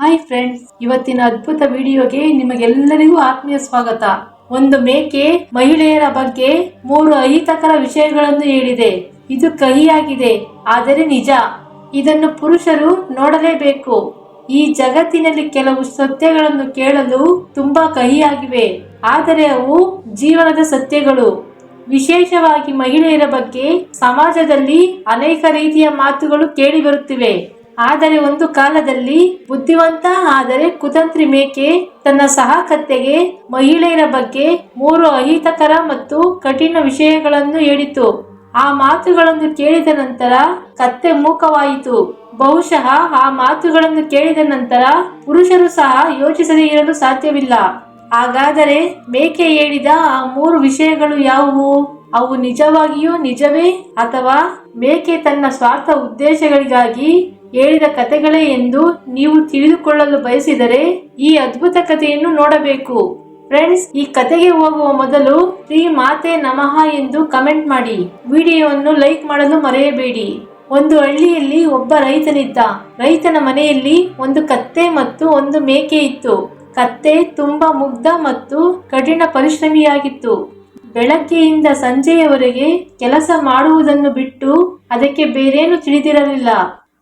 Hi friends ಇವತ್ತಿನ ಅದ್ಭುತ ವಿಡಿಯೋಗೆ ನಿಮಗೆಲ್ಲರಿಗೂ ಆತ್ಮೀಯ ಸ್ವಾಗತ. ಒಂದು ಮೇಕೆ ಮಹಿಳೆಯರ ಬಗ್ಗೆ ಮೂರು ಅಹಿತಕರ ವಿಷಯಗಳನ್ನು ಹೇಳಿದೆ. ಇದು ಕಹಿಯಾಗಿದೆ, ಆದರೆ ನಿಜ. ಇದನ್ನು ಪುರುಷರು ನೋಡಲೇಬೇಕು. ಈ ಜಗತ್ತಿನಲ್ಲಿ ಕೆಲವು ಸತ್ಯಗಳನ್ನು ಕೇಳಲು ತುಂಬಾ ಕಹಿಯಾಗಿವೆ, ಆದರೆ ಅವು ಜೀವನದ ಸತ್ಯಗಳು. ವಿಶೇಷವಾಗಿ ಮಹಿಳೆಯರ ಬಗ್ಗೆ ಸಮಾಜದಲ್ಲಿ ಅನೇಕ ರೀತಿಯ ಮಾತುಗಳು ಕೇಳಿ ಬರುತ್ತಿವೆ. ಆದರೆ ಒಂದು ಕಾಲದಲ್ಲಿ ಬುದ್ಧಿವಂತ ಆದರೆ ಕುತಂತ್ರಿ ಮೇಕೆ ತನ್ನ ಸಹಕತ್ತೆಗೆ ಮಹಿಳೆಯರ ಬಗ್ಗೆ ಮೂರು ಅಹಿತಕರ ಮತ್ತು ಕಠಿಣ ವಿಷಯಗಳನ್ನು ಹೇಳಿತು. ಆ ಮಾತುಗಳನ್ನು ಕೇಳಿದ ನಂತರ ಕತ್ತೆ ಮೂಕವಾಯಿತು. ಬಹುಶಃ ಆ ಮಾತುಗಳನ್ನು ಕೇಳಿದ ನಂತರ ಪುರುಷರು ಸಹ ಯೋಚಿಸದೇ ಇರಲು ಸಾಧ್ಯವಿಲ್ಲ. ಹಾಗಾದರೆ ಮೇಕೆ ಹೇಳಿದ ಆ ಮೂರು ವಿಷಯಗಳು ಯಾವುವು? ಅವು ನಿಜವಾಗಿಯೂ ನಿಜವೇ ಅಥವಾ ಮೇಕೆ ತನ್ನ ಸ್ವಾರ್ಥ ಉದ್ದೇಶಗಳಿಗಾಗಿ ಹೇಳಿದ ಕತೆಗಳೇ ಎಂದು ನೀವು ತಿಳಿದುಕೊಳ್ಳಲು ಬಯಸಿದರೆ ಈ ಅದ್ಭುತ ಕಥೆಯನ್ನು ನೋಡಬೇಕು. ಫ್ರೆಂಡ್ಸ್, ಈ ಕತೆಗೆ ಹೋಗುವ ಮೊದಲು ಶ್ರೀ ಮಾತೆ ನಮಃ ಎಂದು ಕಮೆಂಟ್ ಮಾಡಿ. ವಿಡಿಯೋವನ್ನು ಲೈಕ್ ಮಾಡಲು ಮರೆಯಬೇಡಿ. ಒಂದು ಹಳ್ಳಿಯಲ್ಲಿ ಒಬ್ಬ ರೈತನಿದ್ದ. ರೈತನ ಮನೆಯಲ್ಲಿ ಒಂದು ಕತ್ತೆ ಮತ್ತು ಒಂದು ಮೇಕೆ ಇತ್ತು. ಕತ್ತೆ ತುಂಬಾ ಮುಗ್ಧ ಮತ್ತು ಕಠಿಣ ಪರಿಶ್ರಮಿಯಾಗಿತ್ತು. ಬೆಳಗ್ಗೆಯಿಂದ ಸಂಜೆಯವರೆಗೆ ಕೆಲಸ ಮಾಡುವುದನ್ನು ಬಿಟ್ಟು ಅದಕ್ಕೆ ಬೇರೇನು ತಿಳಿದಿರಲಿಲ್ಲ.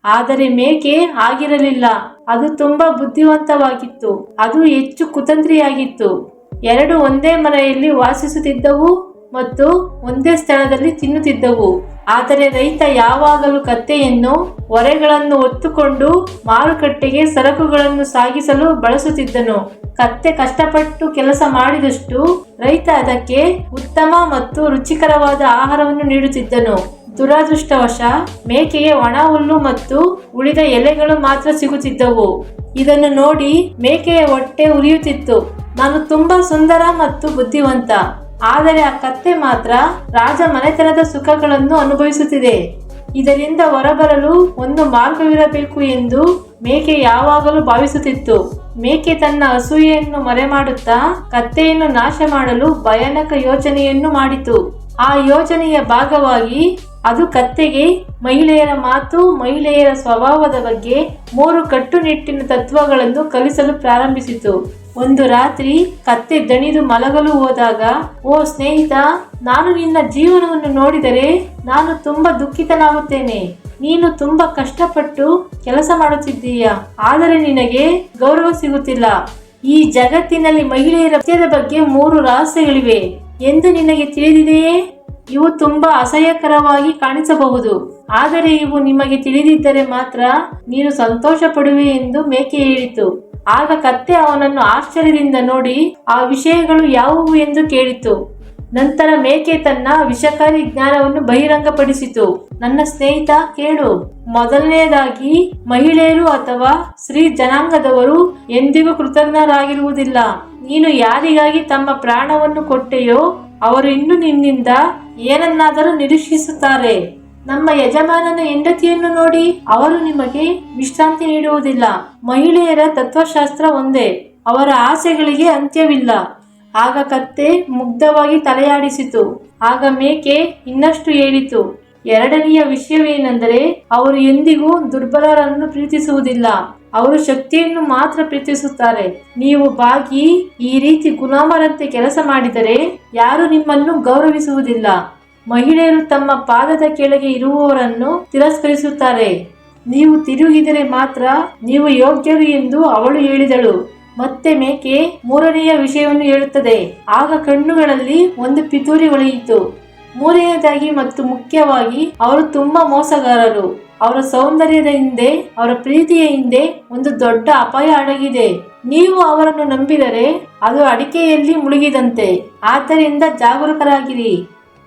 ಆದರೆ ಮೇಕೆ ಆಗಿರಲಿಲ್ಲ. ಅದು ತುಂಬಾ ಬುದ್ಧಿವಂತವಾಗಿತ್ತು. ಅದು ಹೆಚ್ಚು ಕುತಂತ್ರಿಯಾಗಿತ್ತು. ಎರಡು ಒಂದೇ ಮನೆಯಲ್ಲಿ ವಾಸಿಸುತ್ತಿದ್ದವು ಮತ್ತು ಒಂದೇ ಸ್ಥಳದಲ್ಲಿ ತಿನ್ನುತ್ತಿದ್ದವು. ಆದರೆ ರೈತ ಯಾವಾಗಲೂ ಕತ್ತೆಯನ್ನು ಹೊರೆಗಳನ್ನು ಒತ್ತುಕೊಂಡು ಮಾರುಕಟ್ಟೆಗೆ ಸರಕುಗಳನ್ನು ಸಾಗಿಸಲು ಬಳಸುತ್ತಿದ್ದನು. ಕತ್ತೆ ಕಷ್ಟಪಟ್ಟು ಕೆಲಸ ಮಾಡಿದಷ್ಟು ರೈತ ಅದಕ್ಕೆ ಉತ್ತಮ ಮತ್ತು ರುಚಿಕರವಾದ ಆಹಾರವನ್ನು ನೀಡುತ್ತಿದ್ದನು. ದುರದೃಷ್ಟವಶ ಮೇಕೆಗೆ ಒಣ ಹುಲ್ಲು ಮತ್ತು ಉಳಿದ ಎಲೆಗಳು ಮಾತ್ರ ಸಿಗುತ್ತಿದ್ದವು. ಇದನ್ನು ನೋಡಿ ಮೇಕೆಯ ಹೊಟ್ಟೆ ಉರಿಯುತ್ತಿತ್ತು. ನಾನು ತುಂಬಾ ಸುಂದರ ಮತ್ತು ಬುದ್ಧಿವಂತ. ಆದರೆ ಆ ಕತ್ತೆ ಮಾತ್ರ ರಾಜ ಮನೆತನದ ಸುಖಗಳನ್ನು ಅನುಭವಿಸುತ್ತಿದೆ. ಇದರಿಂದ ಹೊರಬರಲು ಒಂದು ಮಾರ್ಗವಿರಬೇಕು ಎಂದು ಮೇಕೆ ಯಾವಾಗಲೂ ಭಾವಿಸುತ್ತಿತ್ತು. ಮೇಕೆ ತನ್ನ ಅಸೂಯೆಯನ್ನು ಮರೆಮಾಡುತ್ತಾ ಕತ್ತೆಯನ್ನು ನಾಶ ಮಾಡಲು ಭಯಾನಕ ಯೋಚನೆಯನ್ನು ಮಾಡಿತು. ಆ ಯೋಜನೆಯ ಭಾಗವಾಗಿ ಅದು ಕತ್ತೆಗೆ, ಮಹಿಳೆಯರ ಮಾತು, ಮಹಿಳೆಯರ ಸ್ವಭಾವದ ಬಗ್ಗೆ ಮೂರು ಕಟ್ಟುನಿಟ್ಟಿನ ತತ್ವಗಳನ್ನು ಕಲಿಸಲು ಪ್ರಾರಂಭಿಸಿತು. ಒಂದು ರಾತ್ರಿ ಕತ್ತೆ ದಣಿದು ಮಲಗಲು ಹೋದಾಗ, ಓ ಸ್ನೇಹಿತ, ನಾನು ನಿನ್ನ ಜೀವನವನ್ನು ನೋಡಿದರೆ ನಾನು ತುಂಬಾ ದುಃಖಿತನಾಗುತ್ತೇನೆ. ನೀನು ತುಂಬಾ ಕಷ್ಟಪಟ್ಟು ಕೆಲಸ ಮಾಡುತ್ತಿದ್ದೀಯ? ಆದರೆ ನಿನಗೆ ಗೌರವ ಸಿಗುತ್ತಿಲ್ಲ. ಈ ಜಗತ್ತಿನಲ್ಲಿ ಮಹಿಳೆಯರ ಬಗ್ಗೆ ಮೂರು ರಹಸ್ಯಗಳಿವೆ. ಎಂದು ನಿನಗೆ ತಿಳಿದಿದೆಯೇ? ಇವು ತುಂಬಾ ಅಸಹ್ಯಕರವಾಗಿ ಕಾಣಿಸಬಹುದು. ಆದರೆ ಇವು ನಿಮಗೆ ತಿಳಿದಿದ್ದರೆ ಮಾತ್ರ ನೀನು ಸಂತೋಷ ಪಡುವೆ ಎಂದು ಮೇಕೆ ಹೇಳಿತು. ಆಗ ಕತ್ತೆ ಅವನನ್ನು ಆಶ್ಚರ್ಯದಿಂದ ನೋಡಿ, ಆ ವಿಷಯಗಳು ಯಾವುವು ಎಂದು ಕೇಳಿತು. ನಂತರ ಮೇಕೆ ತನ್ನ ವಿಷಕಾರಿ ಜ್ಞಾನವನ್ನು ಬಹಿರಂಗಪಡಿಸಿತು. ನನ್ನ ಸ್ನೇಹಿತ, ಕೇಳು. ಮೊದಲನೆಯದಾಗಿ, ಮಹಿಳೆಯರು ಅಥವಾ ಸ್ತ್ರೀ ಜನಾಂಗದವರು ಎಂದಿಗೂ ಕೃತಜ್ಞರಾಗಿರುವುದಿಲ್ಲ. ನೀನು ಯಾರಿಗಾಗಿ ತಮ್ಮ ಪ್ರಾಣವನ್ನು ಕೊಟ್ಟೆಯೋ, ಅವರು ಇನ್ನು ನಿನ್ನಿಂದ ಏನನ್ನಾದರೂ ನಿರೀಕ್ಷಿಸುತ್ತಾರೆ. ನಮ್ಮ ಯಜಮಾನನ ಹೆಂಡತಿಯನ್ನು ನೋಡಿ ಅವರು ನಿಮಗೆ ವಿಶ್ರಾಂತಿ ನೀಡುವುದಿಲ್ಲ. ಮಹಿಳೆಯರ ತತ್ವಶಾಸ್ತ್ರ ಒಂದೇ. ಅವರ ಆಸೆಗಳಿಗೆ ಅಂತ್ಯವಿಲ್ಲ. ಆಗ ಕತ್ತೆ ಮುಗ್ಧವಾಗಿ ತಲೆಯಾಡಿಸಿತು. ಆಗ ಮೇಕೆ ಇನ್ನಷ್ಟು ಹೇಳಿತು ಎರಡನೆಯ ವಿಷಯವೇನೆಂದರೆ, ಅವರು ಎಂದಿಗೂ ದುರ್ಬಲರನ್ನು ಪ್ರೀತಿಸುವುದಿಲ್ಲ. ಅವರು ಶಕ್ತಿಯನ್ನು ಮಾತ್ರ ಪ್ರೀತಿಸುತ್ತಾರೆ. ನೀವು ಬಾಗಿ ಈ ರೀತಿ ಗುಲಾಮರಂತೆ ಕೆಲಸ ಮಾಡಿದರೆ ಯಾರು ನಿಮ್ಮನ್ನು ಗೌರವಿಸುವುದಿಲ್ಲ. ಮಹಿಳೆಯರು ತಮ್ಮ ಪಾದದ ಕೆಳಗೆ ಇರುವವರನ್ನು ತಿರಸ್ಕರಿಸುತ್ತಾರೆ. ನೀವು ತಿರುಗಿದರೆ ಮಾತ್ರ ನೀವು ಯೋಗ್ಯರು ಎಂದು ಅವಳು ಹೇಳಿದಳು. ಮತ್ತೆ ಮೇಕೆ ಮೂರನೆಯ ವಿಷಯವನ್ನು ಹೇಳುತ್ತದೆ. ಆಗ ಕಣ್ಣುಗಳಲ್ಲಿ ಒಂದು ಪಿತೂರಿ ಹೊಳೆಯಿತು ಮೂರನೆಯದಾಗಿ ಮತ್ತು ಮುಖ್ಯವಾಗಿ ಅವರು ತುಂಬಾ ಮೋಸಗಾರರು. ಅವರ ಸೌಂದರ್ಯದ ಹಿಂದೆ, ಅವರ ಪ್ರೀತಿಯ ಹಿಂದೆ ಒಂದು ದೊಡ್ಡ ಅಪಾಯ ಅಡಗಿದೆ. ನೀವು ಅವರನ್ನು ನಂಬಿದರೆ ಅದು ಅಡಿಕೆಯಲ್ಲಿ ಮುಳುಗಿದಂತೆ. ಆದ್ದರಿಂದ ಜಾಗರೂಕರಾಗಿರಿ.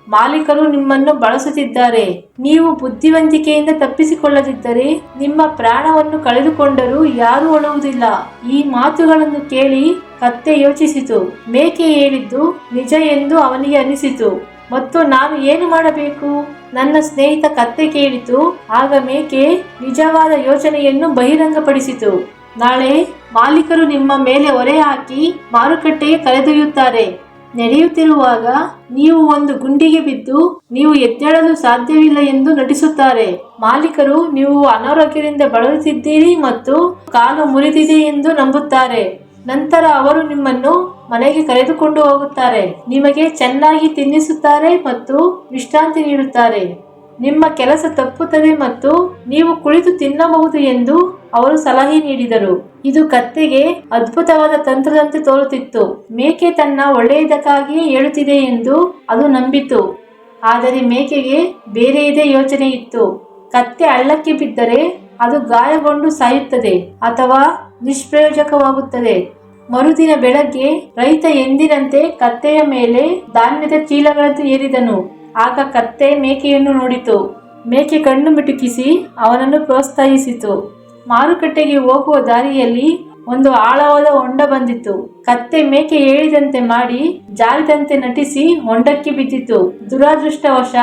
ಮಾಲೀಕರು ನಿಮ್ಮನ್ನು ಬಳಸುತ್ತಿದ್ದಾರೆ. ನೀವು ಬುದ್ಧಿವಂತಿಕೆಯಿಂದ ತಪ್ಪಿಸಿಕೊಳ್ಳದಿದ್ದರೆ ನಿಮ್ಮ ಪ್ರಾಣವನ್ನು ಕಳೆದುಕೊಂಡರೂ ಯಾರೂ ಅಳುವುದಿಲ್ಲ. ಈ ಮಾತುಗಳನ್ನು ಕೇಳಿ ಕತ್ತೆ ಯೋಚಿಸಿತು. ಮೇಕೆ ಹೇಳಿದ್ದು ನಿಜ ಎಂದು ಅವನಿಗೆ ಅನಿಸಿತು. ಮತ್ತು ನಾನು ಏನು ಮಾಡಬೇಕು? ನನ್ನ ಸ್ನೇಹಿತ ಕತ್ತೆ ಕೇಳಿತು. ಆಗ ಮೇಕೆ ನಿಜವಾದ ಯೋಚನೆಯನ್ನು ಬಹಿರಂಗಪಡಿಸಿತು. ನಾಳೆ ಮಾಲೀಕರು ನಿಮ್ಮ ಮೇಲೆ ಹೊರೆ ಹಾಕಿ ಮಾರುಕಟ್ಟೆಗೆ ಕರೆದೊಯ್ಯುತ್ತಾರೆ. ನಡೆಯುತ್ತಿರುವಾಗ ನೀವು ಒಂದು ಗುಂಡಿಗೆ ಬಿದ್ದು ನೀವು ಎದ್ದೇಳಲು ಸಾಧ್ಯವಿಲ್ಲ ಎಂದು ನಟಿಸುತ್ತಾರೆ. ಮಾಲೀಕರು, ನೀವು ಅನಾರೋಗ್ಯದಿಂದ ಬಳಲುತ್ತಿದ್ದೀರಿ ಮತ್ತು ಕಾಲು ಮುರಿದಿದೆ ಎಂದು ನಂಬುತ್ತಾರೆ. ನಂತರ ಅವರು ನಿಮ್ಮನ್ನು ಮನೆಗೆ ಕರೆದುಕೊಂಡು ಹೋಗುತ್ತಾರೆ. ನಿಮಗೆ ಚೆನ್ನಾಗಿ ತಿನ್ನಿಸುತ್ತಾರೆ ಮತ್ತು ವಿಶ್ರಾಂತಿ ನೀಡುತ್ತಾರೆ. ನಿಮ್ಮ ಕೆಲಸ ತಪ್ಪುತ್ತದೆ ಮತ್ತು ನೀವು ಕುಳಿತು ತಿನ್ನಬಹುದು ಎಂದು ಅವರು ಸಲಹೆ ನೀಡಿದರು. ಇದು ಕತ್ತೆಗೆ ಅದ್ಭುತವಾದ ತಂತ್ರದಂತೆ ತೋರುತ್ತಿತ್ತು. ಮೇಕೆ ತನ್ನ ಒಳ್ಳೆಯದಕ್ಕಾಗಿಯೇ ಹೇಳುತ್ತಿದೆ ಎಂದು ಅದು ನಂಬಿತು ಆದರೆ ಮೇಕೆಗೆ ಬೇರೆ ಇದೇ ಯೋಚನೆ ಇತ್ತು. ಕತ್ತೆ ಹಳ್ಳಕ್ಕೆ ಬಿದ್ದರೆ ಅದು ಗಾಯಗೊಂಡು ಸಾಯುತ್ತದೆ ಅಥವಾ ನಿಷ್ಪ್ರಯೋಜಕವಾಗುತ್ತದೆ. ಮರುದಿನ ಬೆಳಗ್ಗೆ ರೈತ ಎಂದಿನಂತೆ ಕತ್ತೆಯ ಮೇಲೆ ಧಾನ್ಯದ ಚೀಲಗಳನ್ನು ಏರಿದನು. ಆಗ ಕತ್ತೆ ಮೇಕೆಯನ್ನು ನೋಡಿತು. ಮೇಕೆ ಕಣ್ಣು ಮಿಟುಕಿಸಿ ಅವನನ್ನು ಪ್ರೋತ್ಸಾಹಿಸಿತು. ಮಾರುಕಟ್ಟೆಗೆ ಹೋಗುವ ದಾರಿಯಲ್ಲಿ ಒಂದು ಆಳವಾದ ಹೊಂಡ ಬಂದಿತ್ತು. ಕತ್ತೆ ಮೇಕೆ ಹೇಳಿದಂತೆ ಮಾಡಿ ಜಾರಿದಂತೆ ನಟಿಸಿ ಹೊಂಡಕ್ಕೆ ಬಿದ್ದಿತು ದುರಾದೃಷ್ಟವಶ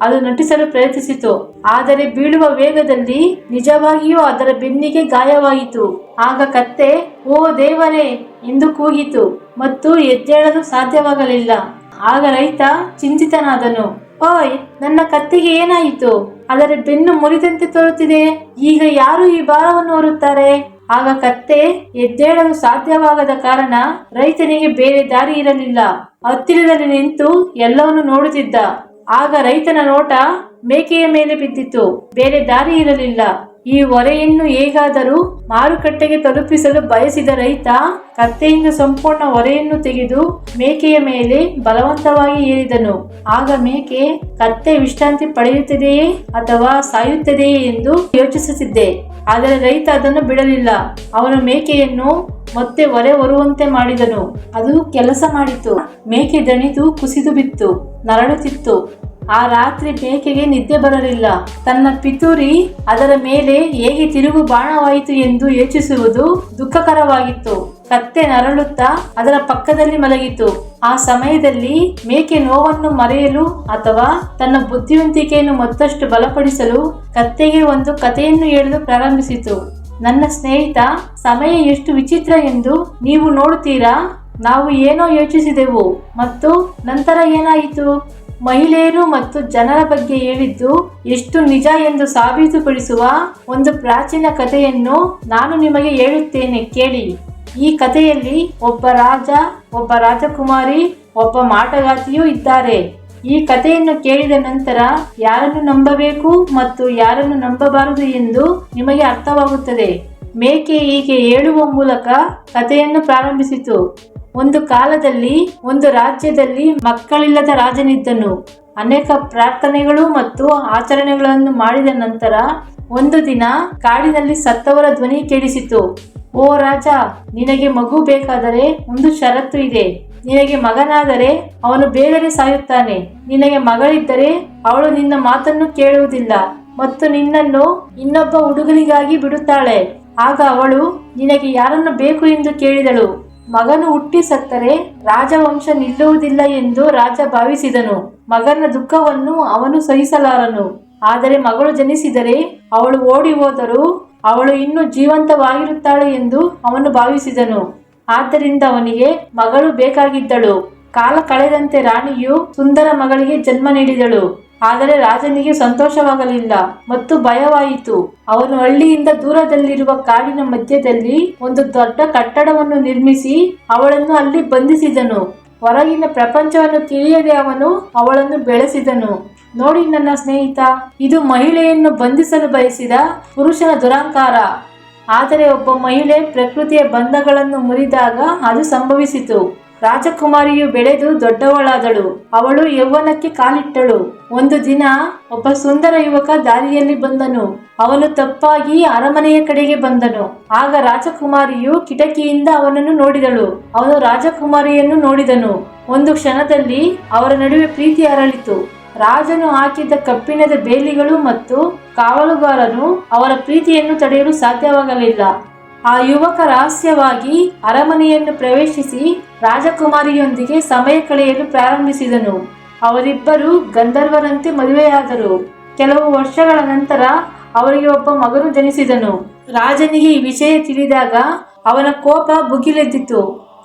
ಅದು ನಟಿಸಲು ಪ್ರಯತ್ನಿಸಿತು. ಆದರೆ ಬೀಳುವ ವೇಗದಲ್ಲಿ ನಿಜವಾಗಿಯೂ ಅದರ ಬೆನ್ನಿಗೆ ಗಾಯವಾಯಿತು ಆಗ ಕತ್ತೆ, ಓ ದೇವರೇ! ಎಂದು ಕೂಗಿತು. ಮತ್ತು ಎದ್ದೇಳಲು ಸಾಧ್ಯವಾಗಲಿಲ್ಲ. ಆಗ ರೈತ ಚಿಂತಿತನಾದನು, ಓಯ್, ನನ್ನ ಕತ್ತಿಗೆ ಏನಾಯಿತು? ಅದರ ಬೆನ್ನು ಮುರಿದಂತೆ ತೋರುತ್ತಿದೆ. ಈಗ ಯಾರು ಈ ಭಾರವನ್ನು ಹೊರುತ್ತಾರೆ? ಆಗ ಕತ್ತೆ ಎದ್ದೇಳಲು ಸಾಧ್ಯವಾಗದ ಕಾರಣ ರೈತನಿಗೆ ಬೇರೆ ದಾರಿ ಇರಲಿಲ್ಲ. ಹತ್ತಿರದಲ್ಲಿ ನಿಂತು ಎಲ್ಲವನ್ನು ನೋಡುತ್ತಿದ್ದ. ಆಗ ರೈತನ ನೋಟ ಮೇಕೆಯ ಮೇಲೆ ಬಿದ್ದಿತು ಬೇರೆ ದಾರಿ ಇರಲಿಲ್ಲ. ಈ ಹೊರೆಯನ್ನು ಹೇಗಾದರೂ ಮಾರುಕಟ್ಟೆಗೆ ತಲುಪಿಸಲು ಬಯಸಿದ ರೈತ ಕತ್ತೆಯಿಂದ ಸಂಪೂರ್ಣ ಹೊರೆಯನ್ನು ತೆಗೆದು ಮೇಕೆಯ ಮೇಲೆ ಬಲವಂತವಾಗಿ ಏರಿದನು. ಆಗ ಮೇಕೆ ಕತ್ತೆ ವಿಶ್ರಾಂತಿ ಪಡೆಯುತ್ತದೆಯೇ ಅಥವಾ ಸಾಯುತ್ತದೆಯೇ ಎಂದು ಯೋಚಿಸುತ್ತಿದ್ದೆ. ಆದರೆ ರೈತ ಅದನ್ನು ಬಿಡಲಿಲ್ಲ. ಅವನು ಮೇಕೆಯನ್ನು ಮತ್ತೆ ಹೊರೆ ಹೊರುವಂತೆ ಮಾಡಿದನು. ಅದು ಕೆಲಸ ಮಾಡಿತು. ಮೇಕೆ ದಣಿದು ಕುಸಿದು ಬಿತ್ತು. ನರಳುತ್ತಿತ್ತು. ಆ ರಾತ್ರಿ ಮೇಕೆಗೆ ನಿದ್ದೆ ಬರಲಿಲ್ಲ. ತನ್ನ ಪಿತೂರಿ ಅದರ ಮೇಲೆ ಹೇಗೆ ತಿರುಗು ಬಾಣವಾಯಿತು ಎಂದು ಯೋಚಿಸುವುದು ದುಃಖಕರವಾಗಿತ್ತು. ಕತ್ತೆ ನರಳುತ್ತಾ ಅದರ ಪಕ್ಕದಲ್ಲಿ ಮಲಗಿತು. ಆ ಸಮಯದಲ್ಲಿ ಮೇಕೆ ನೋವನ್ನು ಮರೆಯಲು ಅಥವಾ ತನ್ನ ಬುದ್ಧಿವಂತಿಕೆಯನ್ನು ಮತ್ತಷ್ಟು ಬಲಪಡಿಸಲು ಕತ್ತೆಗೆ ಒಂದು ಕಥೆಯನ್ನು ಹೇಳಲು ಪ್ರಾರಂಭಿಸಿತು. ನನ್ನ ಸ್ನೇಹಿತ, ಸಮಯ ಎಷ್ಟು ವಿಚಿತ್ರ ಎಂದು ನೀವು ನೋಡುತ್ತೀರಾ? ನಾವು ಏನೋ ಯೋಚಿಸಿದೆವು. ಮತ್ತು ನಂತರ ಏನಾಯಿತು? ಮಹಿಳೆಯರು ಮತ್ತು ಜನರ ಬಗ್ಗೆ ಹೇಳಿದ್ದು ಎಷ್ಟು ನಿಜ ಎಂದು ಸಾಬೀತುಪಡಿಸುವ ಒಂದು ಪ್ರಾಚೀನ ಕಥೆಯನ್ನು ನಾನು ನಿಮಗೆ ಹೇಳುತ್ತೇನೆ, ಕೇಳಿ. ಈ ಕಥೆಯಲ್ಲಿ ಒಬ್ಬ ರಾಜ, ಒಬ್ಬ ರಾಜಕುಮಾರಿ, ಒಬ್ಬ ಮಾಟಗಾತಿಯೂ ಇದ್ದಾರೆ. ಈ ಕಥೆಯನ್ನು ಕೇಳಿದ ನಂತರ ಯಾರನ್ನು ನಂಬಬೇಕು ಮತ್ತು ಯಾರನ್ನು ನಂಬಬಾರದು ಎಂದು ನಿಮಗೆ ಅರ್ಥವಾಗುತ್ತದೆ. ಮೇಕೆ ಹೀಗೆ ಹೇಳುವ ಮೂಲಕ ಕಥೆಯನ್ನು ಪ್ರಾರಂಭಿಸಿತು. ಒಂದು ಕಾಲದಲ್ಲಿ, ಒಂದು ರಾಜ್ಯದಲ್ಲಿ ಮಕ್ಕಳಿಲ್ಲದ ರಾಜನಿದ್ದನು. ಅನೇಕ ಪ್ರಾರ್ಥನೆಗಳು ಮತ್ತು ಆಚರಣೆಗಳನ್ನು ಮಾಡಿದ ನಂತರ ಒಂದು ದಿನ ಕಾಡಿನಲ್ಲಿ ಸತ್ತವರ ಧ್ವನಿ ಕೇಳಿಸಿತು. ಓ ರಾಜ, ನಿನಗೆ ಮಗು ಬೇಕಾದರೆ ಒಂದು ಷರತ್ತು ಇದೆ. ನಿನಗೆ ಮಗನಾದರೆ ಅವನು ಬೇಗನೆ ಸಾಯುತ್ತಾನೆ. ನಿನಗೆ ಮಗಳಿದ್ದರೆ ಅವಳು ನಿನ್ನ ಮಾತನ್ನು ಕೇಳುವುದಿಲ್ಲ ಮತ್ತು ನಿನ್ನನ್ನು ಇನ್ನೊಬ್ಬ ಹುಡುಗನಿಗಾಗಿ ಬಿಡುತ್ತಾಳೆ. ಆಗ ಅವಳು, ನಿನಗೆ ಯಾರನ್ನು ಬೇಕು ಎಂದು ಕೇಳಿದಳು. ಮಗನು ಹುಟ್ಟಿ ಸತ್ತರೆ ರಾಜವಂಶ ನಿಲ್ಲುವುದಿಲ್ಲ ಎಂದು ರಾಜ ಭಾವಿಸಿದನು. ಮಗನ ದುಃಖವನ್ನು ಅವನು ಸಹಿಸಲಾರನು. ಆದರೆ ಮಗಳು ಜನಿಸಿದರೆ ಅವಳು ಓಡಿ ಹೋದರೂ ಅವಳು ಇನ್ನೂ ಜೀವಂತವಾಗಿರುತ್ತಾಳೆ ಎಂದು ಅವನು ಭಾವಿಸಿದನು. ಆದ್ದರಿಂದ ಅವನಿಗೆ ಮಗಳು ಬೇಕಾಗಿದ್ದಳು. ಕಾಲ ಕಳೆದಂತೆ ರಾಣಿಯು ಸುಂದರ ಮಗಳಿಗೆ ಜನ್ಮ ನೀಡಿದಳು. ಆದರೆ ರಾಜನಿಗೆ ಸಂತೋಷವಾಗಲಿಲ್ಲ ಮತ್ತು ಭಯವಾಯಿತು. ಅವನು ಹಳ್ಳಿಯಿಂದ ದೂರದಲ್ಲಿರುವ ಕಾಡಿನ ಮಧ್ಯದಲ್ಲಿ ಒಂದು ದೊಡ್ಡ ಕಟ್ಟಡವನ್ನು ನಿರ್ಮಿಸಿ ಅವಳನ್ನು ಅಲ್ಲಿ ಬಂಧಿಸಿದನು. ಹೊರಗಿನ ಪ್ರಪಂಚವನ್ನು ತಿಳಿಯದೆ ಅವನು ಅವಳನ್ನು ಬೆಳೆಸಿದನು. ನೋಡಿ ನನ್ನ ಸ್ನೇಹಿತ, ಇದು ಮಹಿಳೆಯನ್ನು ಬಂಧಿಸಲು ಬಯಸಿದ ಪುರುಷನ ದುರಾಂಕಾರ. ಆದರೆ ಒಬ್ಬ ಮಹಿಳೆ ಪ್ರಕೃತಿಯ ಬಂಧಗಳನ್ನು ಮುರಿದಾಗ ಅದು ಸಂಭವಿಸಿತು. ರಾಜಕುಮಾರಿಯು ಬೆಳೆದು ದೊಡ್ಡವಳಾದಳು. ಅವಳು ಯೌವನಕ್ಕೆ ಕಾಲಿಟ್ಟಳು. ಒಂದು ದಿನ ಒಬ್ಬ ಸುಂದರ ಯುವಕ ದಾರಿಯಲ್ಲಿ ಬಂದನು. ಅವನು ತಪ್ಪಾಗಿ ಅರಮನೆಯ ಕಡೆಗೆ ಬಂದನು. ಆಗ ರಾಜಕುಮಾರಿಯು ಕಿಟಕಿಯಿಂದ ಅವನನ್ನು ನೋಡಿದಳು. ಅವನು ರಾಜಕುಮಾರಿಯನ್ನು ನೋಡಿದನು. ಒಂದು ಕ್ಷಣದಲ್ಲಿ ಅವರ ನಡುವೆ ಪ್ರೀತಿ ಅರಳಿತು. ರಾಜನು ಹಾಕಿದ್ದ ಕಬ್ಬಿಣದ ಬೇಲಿಗಳು ಮತ್ತು ಕಾವಲುಗಾರನು ಅವರ ಪ್ರೀತಿಯನ್ನು ತಡೆಯಲು ಸಾಧ್ಯವಾಗಲಿಲ್ಲ. ಆ ಯುವಕ ರಹಸ್ಯವಾಗಿ ಅರಮನೆಯನ್ನು ಪ್ರವೇಶಿಸಿ ರಾಜಕುಮಾರಿಯೊಂದಿಗೆ ಸಮಯ ಕಳೆಯಲು ಪ್ರಾರಂಭಿಸಿದನು. ಅವರಿಬ್ಬರು ಗಂಧರ್ವರಂತೆ ಮದುವೆಯಾದರು. ಕೆಲವು ವರ್ಷಗಳ ನಂತರ ಅವರಿಗೆ ಒಬ್ಬ ಮಗನು ಜನಿಸಿದನು. ರಾಜನಿಗೆ ಈ ವಿಷಯ ತಿಳಿದಾಗ ಅವನ ಕೋಪ ಬುಗಿಲೆದ್ದಿತು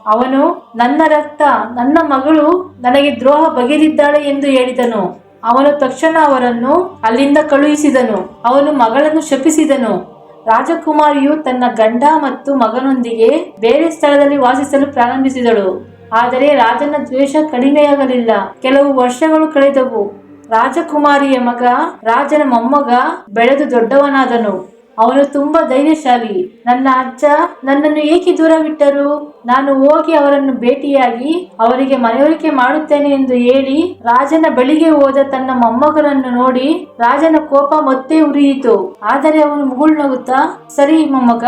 ಅವನು, ನನ್ನ ರಕ್ತ, ನನ್ನ ಮಗಳು ನನಗೆ ದ್ರೋಹ ಬಗೆದಿದ್ದಾಳೆ ಎಂದು ಹೇಳಿದನು. ಅವನು ತಕ್ಷಣ ಅವರನ್ನು ಅಲ್ಲಿಂದ ಕಳುಹಿಸಿದನು. ಅವನು ಮಗಳನ್ನು ಶಪಿಸಿದನು. ರಾಜಕುಮಾರಿಯು ತನ್ನ ಗಂಡ ಮತ್ತು ಮಗನೊಂದಿಗೆ ಬೇರೆ ಸ್ಥಳದಲ್ಲಿ ವಾಸಿಸಲು ಪ್ರಾರಂಭಿಸಿದಳು. ಆದರೆ ರಾಜನ ದ್ವೇಷ ಕಡಿಮೆಯಾಗಲಿಲ್ಲ. ಕೆಲವು ವರ್ಷಗಳು ಕಳೆದವು. ರಾಜಕುಮಾರಿಯ ಮಗ ರಾಜನ ಮೊಮ್ಮಗ ಬೆಳೆದು ದೊಡ್ಡವನಾದನು. ಅವನು ತುಂಬಾ ಧೈರ್ಯಶಾಲಿ. ನನ್ನ ಅಜ್ಜ ನನ್ನನ್ನು ಏಕೆ ದೂರವಿಟ್ಟರು ನಾನು ಹೋಗಿ ಅವರನ್ನು ಭೇಟಿಯಾಗಿ ಅವರಿಗೆ ಮನವರಿಕೆ ಮಾಡುತ್ತೇನೆ ಎಂದು ಹೇಳಿ ರಾಜನ ಬಳಿಗೆ ಹೋದ ತನ್ನ ಮೊಮ್ಮಗನನ್ನು ನೋಡಿ ರಾಜನ ಕೋಪ ಮತ್ತೆ ಉರಿಯಿತು. ಆದರೆ ಅವನು ಮುಗುಳ್ನಗುತ್ತಾ ಸರಿ ಮೊಮ್ಮಗ,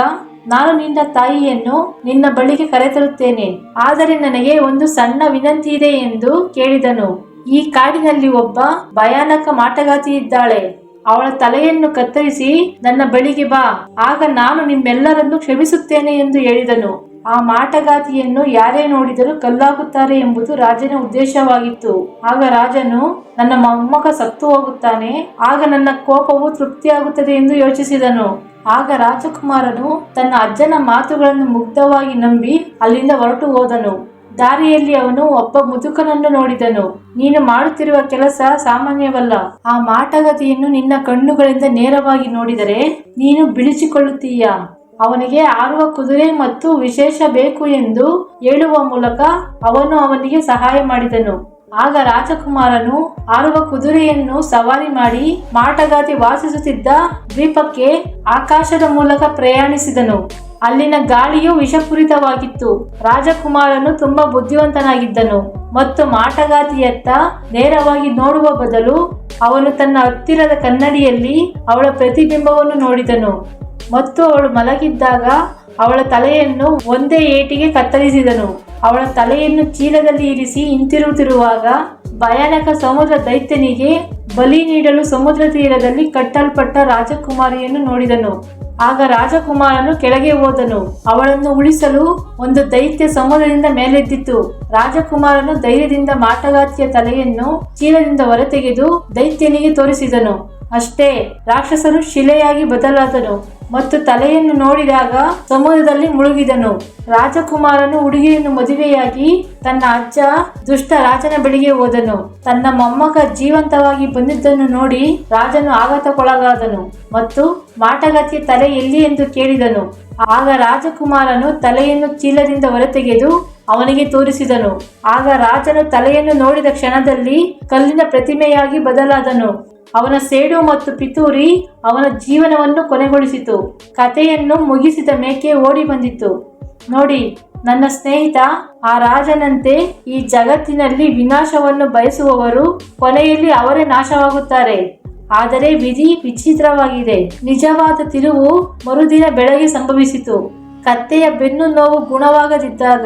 ನಾನು ನಿನ್ನ ತಾಯಿಯನ್ನು ನಿನ್ನ ಬಳಿಗೆ ಕರೆತರುತ್ತೇನೆ. ಆದರೆ ನನಗೆ ಒಂದು ಸಣ್ಣ ವಿನಂತಿ ಇದೆ ಎಂದು ಕೇಳಿದನು. ಈ ಕಾಡಿನಲ್ಲಿ ಒಬ್ಬ ಭಯಾನಕ ಮಾಟಗಾತಿ ಇದ್ದಾಳೆ. ಅವಳ ತಲೆಯನ್ನು ಕತ್ತರಿಸಿ, ನನ್ನ ಬಳಿಗೆ ಬಾ. ಆಗ ನಾನು ನಿಮ್ಮೆಲ್ಲರನ್ನು ಕ್ಷಮಿಸುತ್ತೇನೆ ಎಂದು ಹೇಳಿದನು. ಆ ಮಾಟಗಾತಿಯನ್ನು ಯಾರೇ ನೋಡಿದರೂ ಕಲ್ಲಾಗುತ್ತಾರೆ ಎಂಬುದು ರಾಜನ ಉದ್ದೇಶವಾಗಿತ್ತು. ಆಗ ರಾಜನು, ನನ್ನ ಮೊಮ್ಮಗ ಸತ್ತು ಹೋಗುತ್ತಾನೆ, ಆಗ ನನ್ನ ಕೋಪವು ತೃಪ್ತಿಯಾಗುತ್ತದೆ ಎಂದು ಯೋಚಿಸಿದನು. ಆಗ ರಾಜಕುಮಾರನು ತನ್ನ ಅಜ್ಜನ ಮಾತುಗಳನ್ನು ಮುಗ್ಧವಾಗಿ ನಂಬಿ ಅಲ್ಲಿಂದ ಹೊರಟು ಹೋದನು. ದಾರಿಯಲ್ಲಿ ಅವನು ಒಬ್ಬ ಮುದುಕನನ್ನು ನೋಡಿದನು. ನೀನು ಮಾಡುತ್ತಿರುವ ಕೆಲಸ ಸಾಮಾನ್ಯವಲ್ಲ. ಆ ಮಾಟಗತಿಯನ್ನು ನಿನ್ನ ಕಣ್ಣುಗಳಿಂದ ನೇರವಾಗಿ ನೋಡಿದರೆ ನೀನು ಬಿಳಿಸಿಕೊಳ್ಳುತ್ತೀಯ? ಅವನಿಗೆ ಆರುವ ಕುದುರೆ ಮತ್ತು ವಿಶೇಷ ಬೇಕು ಎಂದು ಹೇಳುವ ಮೂಲಕ ಅವನು ಅವನಿಗೆ ಸಹಾಯ ಮಾಡಿದನು. ಆಗ ರಾಜಕುಮಾರನು ಆರುವ ಕುದುರೆಯನ್ನು ಸವಾರಿ ಮಾಡಿ ಮಾಟಗಾತಿ ವಾಸಿಸುತ್ತಿದ್ದ ದ್ವೀಪಕ್ಕೆ ಆಕಾಶದ ಮೂಲಕ ಪ್ರಯಾಣಿಸಿದನು. ಅಲ್ಲಿನ ಗಾಳಿಯು ವಿಷಪೂರಿತವಾಗಿತ್ತು. ರಾಜಕುಮಾರನು ತುಂಬಾ ಬುದ್ಧಿವಂತನಾಗಿದ್ದನು ಮತ್ತು ಮಾಟಗಾತಿಯತ್ತ ನೇರವಾಗಿ ನೋಡುವ ಬದಲು ಅವನು ತನ್ನ ಹತ್ತಿರದ ಕನ್ನಡಿಯಲ್ಲಿ ಅವಳ ಪ್ರತಿಬಿಂಬವನ್ನು ನೋಡಿದನು ಮತ್ತು ಅವಳು ಮಲಗಿದ್ದಾಗ ಅವಳ ತಲೆಯನ್ನು ಒಂದೇ ಏಟಿಗೆ ಕತ್ತರಿಸಿದನು. ಅವಳ ತಲೆಯನ್ನು ಚೀಲದಲ್ಲಿ ಇರಿಸಿ ಹಿಂತಿರುಗುತ್ತಿರುವಾಗ ಭಯಾನಕ ಸಮುದ್ರ ದೈತ್ಯನಿಗೆ ಬಲಿ ನೀಡಲು ಸಮುದ್ರ ತೀರದಲ್ಲಿ ಕಟ್ಟಲ್ಪಟ್ಟ ರಾಜಕುಮಾರಿಯನ್ನು ನೋಡಿದನು. ಆಗ ರಾಜಕುಮಾರನು ಕೆಳಗೆ ಹೋದನು. ಅವಳನ್ನು ಉಳಿಸಲು ಒಂದು ದೈತ್ಯ ಸಮುದ್ರದಿಂದ ಮೇಲೆದ್ದಿತು. ರಾಜಕುಮಾರನು ಧೈರ್ಯದಿಂದ ಮಾಟಗಾತಿಯ ತಲೆಯನ್ನು ಚೀಲದಿಂದ ಹೊರತೆಗೆದು ದೈತ್ಯನಿಗೆ ತೋರಿಸಿದನು. ಅಷ್ಟೇ ರಾಕ್ಷಸನು ಶಿಲೆಯಾಗಿ ಬದಲಾದನು. ಮತ್ತು ತಲೆಯನ್ನು ನೋಡಿದಾಗ ಸಮುದ್ರದಲ್ಲಿ ಮುಳುಗಿದನು. ರಾಜಕುಮಾರನು ಹುಡುಗಿಯನ್ನು ಮದುವೆಯಾಗಿ ತನ್ನ ಅಜ್ಜ ದುಷ್ಟ ರಾಜನ ಬಳಿಗೆ ಹೋದನು. ತನ್ನ ಮೊಮ್ಮಗ ಜೀವಂತವಾಗಿ ಬಂದಿದ್ದನ್ನು ನೋಡಿ ರಾಜನು ಆಘಾತಕ್ಕೊಳಗಾದನು ಮತ್ತು ಮಾಟಗತಿಯ ತಲೆ ಎಲ್ಲಿ ಎಂದು ಕೇಳಿದನು. ಆಗ ರಾಜಕುಮಾರನು ತಲೆಯನ್ನು ಚೀಲದಿಂದ ಹೊರತೆಗೆದು ಅವನಿಗೆ ತೋರಿಸಿದನು. ಆಗ ರಾಜನು ತಲೆಯನ್ನು ನೋಡಿದ ಕ್ಷಣದಲ್ಲಿ ಕಲ್ಲಿನ ಪ್ರತಿಮೆಯಾಗಿ ಬದಲಾದನು. ಅವನ ಸೇಡು ಮತ್ತು ಪಿತೂರಿ ಅವನ ಜೀವನವನ್ನು ಕೊನೆಗೊಳಿಸಿತು. ಕಥೆಯನ್ನು ಮುಗಿಸಿದ ಮೇಕೆ ಓಡಿ ಬಂದಿತ್ತು. ನೋಡಿ, ನನ್ನ ಸ್ನೇಹಿತ, ಆ ರಾಜನಂತೆ ಈ ಜಗತ್ತಿನಲ್ಲಿ ವಿನಾಶವನ್ನು ಬಯಸುವವರು ಕೊನೆಯಲ್ಲಿ ಅವರೇ ನಾಶವಾಗುತ್ತಾರೆ. ಆದರೆ ವಿಧಿ ವಿಚಿತ್ರವಾಗಿದೆ. ನಿಜವಾದ ತಿರುವು ಮರುದಿನ ಬೆಳಗ್ಗೆ ಸಂಭವಿಸಿತು. ಕತ್ತೆಯ ಬೆನ್ನು ನೋವು ಗುಣವಾಗದಿದ್ದಾಗ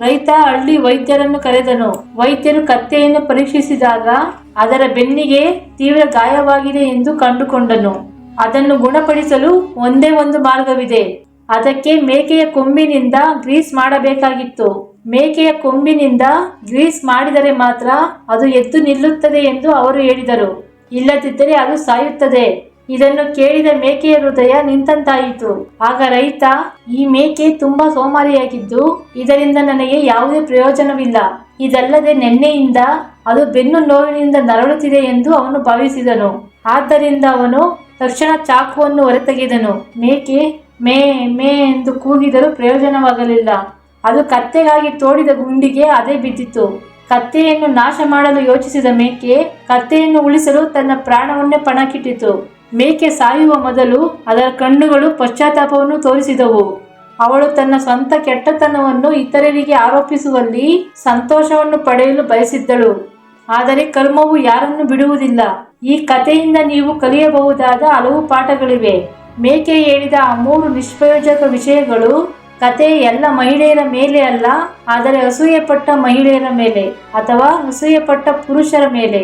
ರೈತ ಹಳ್ಳಿ ವೈದ್ಯರನ್ನು ಕರೆದನು. ವೈದ್ಯರು ಕತ್ತೆಯನ್ನು ಪರೀಕ್ಷಿಸಿದಾಗ ಅದರ ಬೆನ್ನಿಗೆ ತೀವ್ರ ಗಾಯವಾಗಿದೆ ಎಂದು ಕಂಡುಕೊಂಡನು. ಅದನ್ನು ಗುಣಪಡಿಸಲು ಒಂದೇ ಒಂದು ಮಾರ್ಗವಿದೆ. ಅದಕ್ಕೆ ಮೇಕೆಯ ಕೊಂಬಿನಿಂದ ಗ್ರೀಸ್ ಮಾಡಬೇಕಾಗಿತ್ತು. ಮೇಕೆಯ ಕೊಂಬಿನಿಂದ ಗ್ರೀಸ್ ಮಾಡಿದರೆ ಮಾತ್ರ ಅದು ಎದ್ದು ನಿಲ್ಲುತ್ತದೆ ಎಂದು ಅವರು ಹೇಳಿದರು. ಇಲ್ಲದಿದ್ದರೆ ಅದು ಸಾಯುತ್ತದೆ. ಇದನ್ನು ಕೇಳಿದ ಮೇಕೆಯ ಹೃದಯ ನಿಂತಂತಾಯಿತು. ಆಗ ರೈತ, ಈ ಮೇಕೆ ತುಂಬಾ ಸೋಮಾರಿಯಾಗಿದ್ದು ಇದರಿಂದ ನನಗೆ ಯಾವುದೇ ಪ್ರಯೋಜನವಿಲ್ಲ. ಇದಲ್ಲದೆ ನಿನ್ನೆಯಿಂದ ಅದು ಬೆನ್ನು ನೋವಿನಿಂದ ನರಳುತ್ತಿದೆ ಎಂದು ಅವನು ಭಾವಿಸಿದನು. ಆದ್ದರಿಂದ ಅವನು ತಕ್ಷಣ ಚಾಕುವನ್ನು ಹೊರತೆಗೆದನು. ಮೇಕೆ, ಮೇ ಮೇ ಎಂದು ಕೂಗಿದರೂ ಪ್ರಯೋಜನವಾಗಲಿಲ್ಲ. ಅದು ಕತ್ತೆಗಾಗಿ ತೋಡಿದ ಗುಂಡಿಗೆ ಅದೇ ಬಿದ್ದಿತು ಕತ್ತೆಯನ್ನು ನಾಶ ಮಾಡಲು ಯೋಚಿಸಿದ ಮೇಕೆ ಕತ್ತೆಯನ್ನು ಉಳಿಸಲು ತನ್ನ ಪ್ರಾಣವನ್ನೇ ಪಣಕ್ಕಿಟ್ಟಿತು. ಮೇಕೆ ಸಾಯುವ ಮೊದಲು ಅದರ ಕಣ್ಣುಗಳು ಪಶ್ಚಾತ್ತಾಪವನ್ನು ತೋರಿಸಿದವು. ಅವಳು ತನ್ನ ಸ್ವಂತ ಕೆಟ್ಟತನವನ್ನು ಇತರರಿಗೆ ಆರೋಪಿಸುವಲ್ಲಿ ಸಂತೋಷವನ್ನು ಪಡೆಯಲು ಬಯಸಿದ್ದಳು. ಆದರೆ ಕರ್ಮವು ಯಾರನ್ನು ಬಿಡುವುದಿಲ್ಲ. ಈ ಕಥೆಯಿಂದ ನೀವು ಕಲಿಯಬಹುದಾದ ಹಲವು ಪಾಠಗಳಿವೆ. ಮೇಕೆ ಹೇಳಿದ ಆ ಮೂರು ನಿಷ್ಪ್ರಯೋಜಕ ವಿಷಯಗಳು ಕತೆ ಎಲ್ಲ ಮಹಿಳೆಯರ ಮೇಲೆ ಅಲ್ಲ, ಆದರೆ ಅಸೂಯೆಪಟ್ಟ ಮಹಿಳೆಯರ ಮೇಲೆ ಅಥವಾ ಅಸೂಯೆಪಟ್ಟ ಪುರುಷರ ಮೇಲೆ.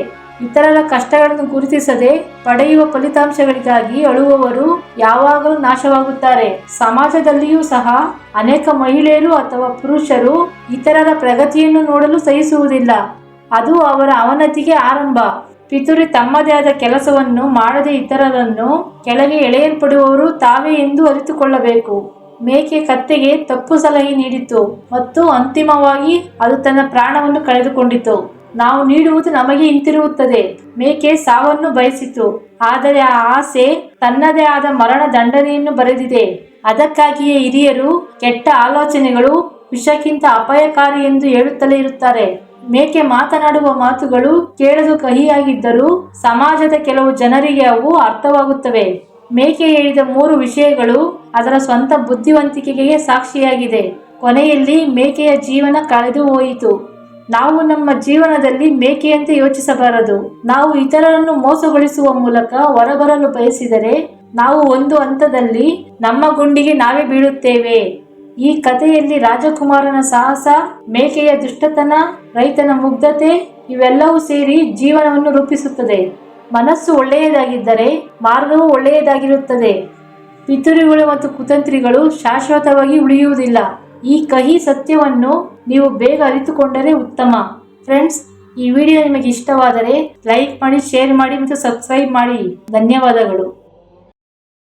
ಇತರರ ಕಷ್ಟಗಳನ್ನು ಗುರುತಿಸದೆ ಪಡೆಯುವ ಫಲಿತಾಂಶಗಳಿಗಾಗಿ ಅಳುವವರು ಯಾವಾಗಲೂ ನಾಶವಾಗುತ್ತಾರೆ. ಸಮಾಜದಲ್ಲಿಯೂ ಸಹ ಅನೇಕ ಮಹಿಳೆಯರು ಅಥವಾ ಪುರುಷರು ಇತರರ ಪ್ರಗತಿಯನ್ನು ನೋಡಲು ಸಹಿಸುವುದಿಲ್ಲ. ಅದು ಅವರ ಅವನತಿಗೆ ಆರಂಭ. ಪಿತುರಿ ತಮ್ಮದೇ ಆದ ಕೆಲಸವನ್ನು ಮಾಡದೆ ಇತರರನ್ನು ಕೆಳಗೆ ಎಳೆಯಲ್ಪಡುವವರು ತಾವೇ ಎಂದು ಅರಿತುಕೊಳ್ಳಬೇಕು. ಮೇಕೆ ಕತ್ತೆಗೆ ತಪ್ಪು ಸಲಹೆ ನೀಡಿತು ಮತ್ತು ಅಂತಿಮವಾಗಿ ಅದು ತನ್ನ ಪ್ರಾಣವನ್ನು ಕಳೆದುಕೊಂಡಿತು. ನಾವು ನೀಡುವುದು ನಮಗೆ ಹಿಂತಿರುಗುತ್ತದೆ. ಮೇಕೆ ಸಾವನ್ನು ಬಯಸಿತು. ಆದರೆ ಆ ಆಸೆ ತನ್ನದೇ ಆದ ಮರಣ ದಂಡನೆಯನ್ನು ಬರೆದಿದೆ. ಅದಕ್ಕಾಗಿಯೇ ಹಿರಿಯರು ಕೆಟ್ಟ ಆಲೋಚನೆಗಳು ವಿಷಕ್ಕಿಂತ ಅಪಾಯಕಾರಿ ಎಂದು ಹೇಳುತ್ತಲೇ ಇರುತ್ತಾರೆ. ಮೇಕೆ ಮಾತನಾಡುವ ಮಾತುಗಳು ಕೇಳಲು ಕಹಿಯಾಗಿದ್ದರೂ ಸಮಾಜದ ಕೆಲವು ಜನರಿಗೆ ಅವು ಅರ್ಥವಾಗುತ್ತವೆ. ಮೇಕೆ ಹೇಳಿದ ಮೂರು ವಿಷಯಗಳು ಅದರ ಸ್ವಂತ ಬುದ್ಧಿವಂತಿಕೆಗೆ ಸಾಕ್ಷಿಯಾಗಿದೆ. ಕೊನೆಯಲ್ಲಿ ಮೇಕೆಯ ಜೀವನ ಕಳೆದು ಹೋಯಿತು. ನಾವು ನಮ್ಮ ಜೀವನದಲ್ಲಿ ಮೇಕೆಯಂತೆ ಯೋಚಿಸಬಾರದು. ನಾವು ಇತರರನ್ನು ಮೋಸಗೊಳಿಸುವ ಮೂಲಕ ಹೊರಬರಲು ಬಯಸಿದರೆ ನಾವು ಒಂದು ಹಂತದಲ್ಲಿ ನಮ್ಮ ಗುಂಡಿಗೆ ನಾವೇ ಬೀಳುತ್ತೇವೆ. ಈ ಕಥೆಯಲ್ಲಿ ರಾಜಕುಮಾರನ ಸಾಹಸ, ಮೇಕೆಯ ದುಷ್ಟತನ, ರೈತನ ಮುಗ್ಧತೆ ಇವೆಲ್ಲವೂ ಸೇರಿ ಜೀವನವನ್ನು ರೂಪಿಸುತ್ತದೆ. ಮನಸ್ಸು ಒಳ್ಳೆಯದಾಗಿದ್ದರೆ ಮಾರ್ಗವೂ ಒಳ್ಳೆಯದಾಗಿರುತ್ತದೆ. ಪಿತೂರಿಗಳು ಮತ್ತು ಕುತಂತ್ರಿಗಳು ಶಾಶ್ವತವಾಗಿ ಉಳಿಯುವುದಿಲ್ಲ. ಈ ಕಹಿ ಸತ್ಯವನ್ನು ನೀವು ಬೇಗ ಅರಿತುಕೊಂಡರೆ ಉತ್ತಮ. ಫ್ರೆಂಡ್ಸ್, ಈ ವಿಡಿಯೋ ನಿಮಗೆ ಇಷ್ಟವಾದರೆ ಲೈಕ್ ಮಾಡಿ, ಶೇರ್ ಮಾಡಿ ಮತ್ತು ಸಬ್ಸ್ಕ್ರೈಬ್ ಮಾಡಿ. ಧನ್ಯವಾದಗಳು.